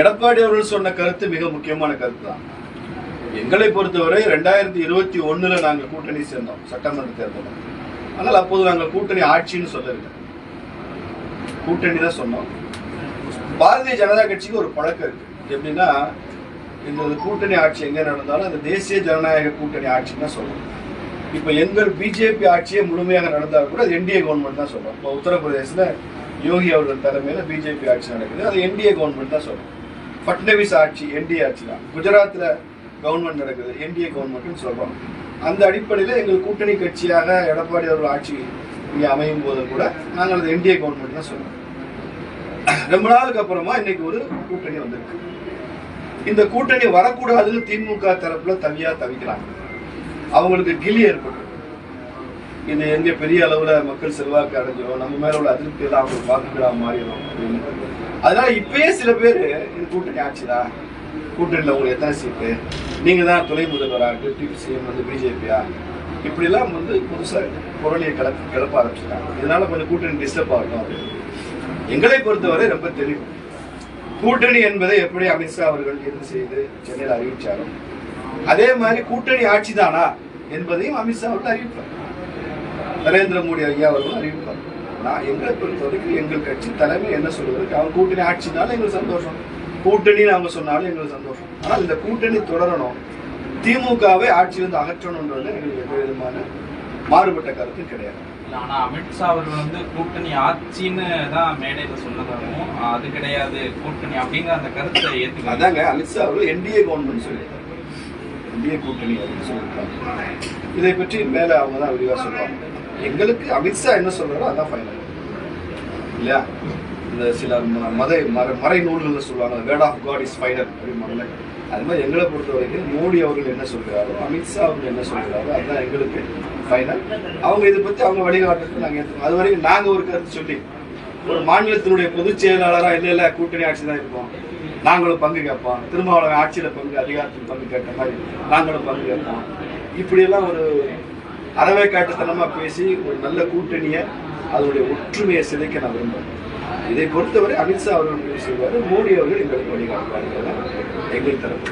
எடப்பாடி அவர்கள் சொன்ன கருத்து மிக முக்கியமான கருத்து தான் எங்களை பொறுத்தவரை ரெண்டாயிரத்தி இருபத்தி ஒண்ணுல நாங்கள் கூட்டணி சேர்ந்தோம் சட்டமன்ற தேர்தல் ஆனால் அப்போது நாங்கள் கூட்டணி ஆட்சின்னு சொல்லவில்லை. கூட்டணி தான் சொன்னோம். பாரதிய ஜனதா கட்சிக்கு ஒரு பழக்கம் இருக்கு. எப்படின்னா இந்த கூட்டணி ஆட்சி எங்க நடந்தாலும் அந்த தேசிய ஜனநாயக கூட்டணி ஆட்சின்னு தான் சொல்லுவோம். இப்போ எங்கள் பிஜேபி ஆட்சியே முழுமையாக நடந்தால் கூட அது என்டிஏ கவர்மெண்ட் தான் சொல்லுவோம். இப்போ உத்தரப்பிரதேசல யோகி அவர்கள் தலைமையில் பிஜேபி ஆட்சி நடக்குது. அது என்டிஏ கவர்மெண்ட் தான் சொல்றோம். ஃபட்னவிஸ் ஆட்சி என்டிஏ ஆட்சி தான். குஜராத்தில் கவர்மெண்ட் நடக்குது. என்டிஏ கவர்மெண்ட்னு சொல்கிறோம் அந்த அடிப்படையில் எங்கள் கூட்டணி கட்சியாக எடப்பாடி அவர்கள் ஆட்சி இங்கே அமையும் போது கூட நாங்கள் அது என்டிஏ கவர்மெண்ட் தான் சொல்லுவோம் ரொம்ப நாளுக்கு அப்புறமா இன்னைக்கு ஒரு கூட்டணி வந்திருக்கு. இந்த கூட்டணி வரக்கூடாதுன்னு திமுக தரப்புல தவியா தவிக்கிறாங்க. அவங்களுக்கு கிலி ஏற்பட்டு இது எங்க பெரிய அளவுல மக்கள் செல்வாக்கு அடைஞ்சிரும் நம்ம மேல உள்ள அதிருப்தி எல்லாம் அவங்களுக்கு வாக்குகளா மாறிடும் அப்படின்னு. அதனால இப்பயே சில பேர் இது கூட்டணி ஆட்சிதா கூட்டணியில் உங்களுக்கு எத்தனை சீட்டு நீங்க தான் துணை முதல்வரா டிப்டி சிஎம் வந்து பிஜேபியா இப்படிலாம் வந்து புதுசாக குரலையை கிளப்ப கிளப்ப ஆரம்பிச்சிட்டாங்க. இதனால கொஞ்சம் கூட்டணி டிஸ்டர்ப் ஆகட்டும் அப்படின்னு எங்களை பொறுத்தவரை ரொம்ப தெளிவு. கூட்டணி என்பதை எப்படி அமித்ஷா அவர்கள் என்ன செய்து சென்னையில் அறிவிச்சாலும் அதே மாதிரி கூட்டணி ஆட்சி தானா என்பதையும் அமித்ஷா அவர்கள் அறிவிப்பார். நரேந்திர மோடி ஐயா அவர்களும் அறிவிப்பார். நான் எங்களை பொறுத்தவரைக்கும் எங்கள் கட்சி தலைமை என்ன சொல்வதற்கு அவங்க கூட்டணி ஆட்சினாலும் எங்களுக்கு சந்தோஷம். கூட்டணின்னு அவங்க சொன்னாலும் எங்களுக்கு சந்தோஷம். ஆனால் இந்த கூட்டணி தொடரணும். திமுகவை ஆட்சியிலிருந்து அகற்றணுன்றது எங்களுக்கு எந்த விதமான மாறுபட்ட கருத்து கிடையாது. ஆனா அமித்ஷா அவர்கள் வந்து கூட்டணி ஆட்சின்னு தான் மேடையில சொன்னதாகவும் அது கிடையாது கூட்டணி அப்படிங்கிற அந்த கருத்தை ஏத்துக்க அதாங்க அமித்ஷா அவர்கள் என்டிஏ கவர்மெண்ட் சொல்லியிருக்காங்க இந்திய கூட்டணி அப்படின்னு சொல்லியிருக்காங்க. இதை பற்றி மேலே அவங்க தான் விரிவாக சொல்லுவாங்க எங்களுக்கு அமித்ஷா என்ன சொல்கிறாரோ அதான் ஃபைனல் இல்லையா? இந்த சில மதை மத மற- மறை நூல்களில் சொல்லுவாங்க word of God is final அப்படின்னு அது மாதிரி எங்களை பொறுத்த வரைக்கும் மோடி அவர்கள் என்ன சொல்கிறாரோ அமித்ஷா அவர்கள் என்ன சொல்கிறாரோ அதுதான் எங்களுக்கு ஃபைனல் அவங்க இதை பற்றி அவங்க வழிகாட்டுறதுக்கு நாங்கள் ஏற்றுக்கோம் அது வரைக்கும் நாங்கள் ஒரு கருத்து சொல்லி ஒரு மாநிலத்தினுடைய பொதுச் செயலாளராக இல்லை இல்லை கூட்டணி ஆட்சி தான் இருப்போம். நாங்களும் பங்கு கேட்போம். திருமாவளவன் ஆட்சியில் பங்கு அதிகாரத்தில் பங்கு கேட்ட மாதிரி நாங்களும் பங்கு கேட்போம். இப்படியெல்லாம் ஒரு அறவே காட்டுத்தனமாக பேசி ஒரு நல்ல கூட்டணியை அதனுடைய ஒற்றுமையை சிதைக்க நான் விரும்புகிறேன் இதை பொறுத்தவரை அமித்ஷா அவர்கள் முடிவு செய்வார் மோடி அவர்கள் எங்களுக்கு வழிகாட்டுவார்கள். எங்கள் தரப்பு